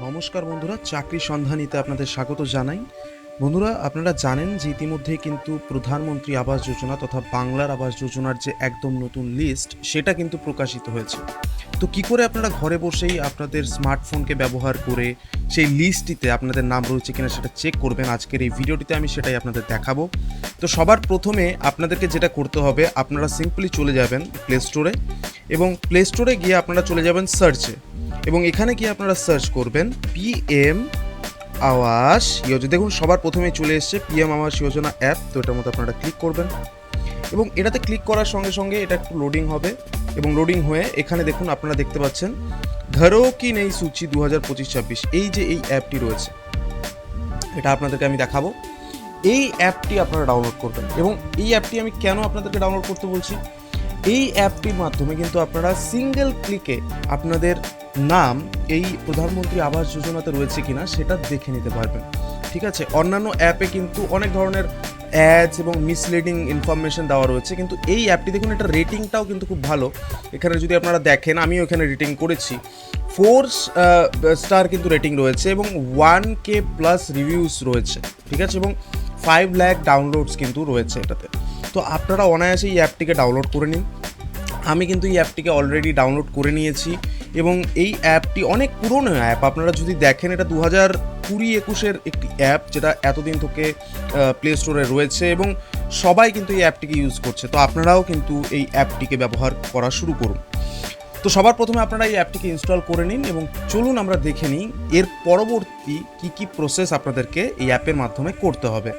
নমস্কার বন্ধুরা, চাকরি সন্ধানীতে আপনাদের স্বাগত জানাই। বন্ধুরা, আপনারা জানেন যে ইতিমধ্যে কিন্তু প্রধানমন্ত্রী আবাস যোজনা তথা বাংলার আবাস যোজনার যে একদম নতুন লিস্ট সেটা কিন্তু প্রকাশিত হয়েছে। তো কি করে আপনারা ঘরে বসেই আপনাদের স্মার্টফোনকে ব্যবহার করে সেই লিস্টটিতে আপনাদের নাম রয়েছে কিনা সেটা চেক করবেন? আজকের এই ভিডিওটিতে আমি সেটাই আপনাদের দেখাবো। তো সবার প্রথমে আপনাদেরকে যেটা করতে হবে, আপনারা সিম্পলি চলে যাবেন প্লে স্টোরে এবং প্লে স্টোরে গিয়ে আপনারা চলে যাবেন সার্চে এবং এখানে গিয়ে আপনারা সার্চ করবেন? পিএম আবাস যোজনা দেখুন, সবার প্রথমে চলে এসছে পিএম আবাস যোজনা অ্যাপ তো এটার মধ্যে আপনারা ক্লিক করবেন। এবং এটাতে ক্লিক করার সঙ্গে সঙ্গে এটা একটু লোডিং হবে। এবং লোডিং হয়ে এখানে দেখুন, আপনারা দেখতে পাচ্ছেন ঘরো কি নেই সূচি দু হাজার পঁচিশ ছাব্বিশ। এই যে এই অ্যাপটি রয়েছে, এটা আপনাদেরকে আমি দেখাবো। এই অ্যাপটি আপনারা ডাউনলোড করবেন। এবং এই অ্যাপটি আমি কেন আপনাদেরকে ডাউনলোড করতে বলছি? এই অ্যাপটির মাধ্যমে কিন্তু আপনারা সিঙ্গেল ক্লিকে আপনাদের নাম এই প্রধানমন্ত্রী আবাস যোজনাতে রয়েছে কিনা সেটা দেখে নিতে পারবেন। ঠিক আছে? অন্যান্য অ্যাপে কিন্তু অনেক ধরনের অ্যাডস এবং মিসলিডিং ইনফরমেশন দেওয়া রয়েছে। কিন্তু এই অ্যাপটি দেখুন, এটা রেটিংটাও কিন্তু খুব ভালো। এখানে যদি আপনারা দেখেন, আমিও এখানে রেটিং করেছি। ফোর স্টার কিন্তু রেটিং রয়েছে এবং ওয়ান কে প্লাস রিভিউস রয়েছে। ঠিক আছে? এবং ফাইভ ল্যাক ডাউনলোডস কিন্তু রয়েছে এটাতে। তো আপনারা অনায়াসে এই অ্যাপটিকে ডাউনলোড করে নিন। আমি কিন্তু এই অ্যাপটিকে অলরেডি ডাউনলোড করে নিয়েছি এবং এই অ্যাপটি অনেক পুরনো অ্যাপ। আপনারা যদি দেখেন এটা দু হাজার কুড়ি একুশের একটি অ্যাপ যেটা এতদিন থেকে প্লে স্টোরে রয়েছে এবং সবাই কিন্তু এই অ্যাপটিকে ইউজ করছে। তো আপনারাও কিন্তু এই অ্যাপটিকে ব্যবহার করা শুরু করুন। তো সবার প্রথমে আপনারা এই অ্যাপটিকে ইনস্টল করে নিন এবং চলুন আমরা দেখে নিই এর পরবর্তী কি কি প্রসেস আপনাদেরকে এই অ্যাপের মাধ্যমে করতে হবে।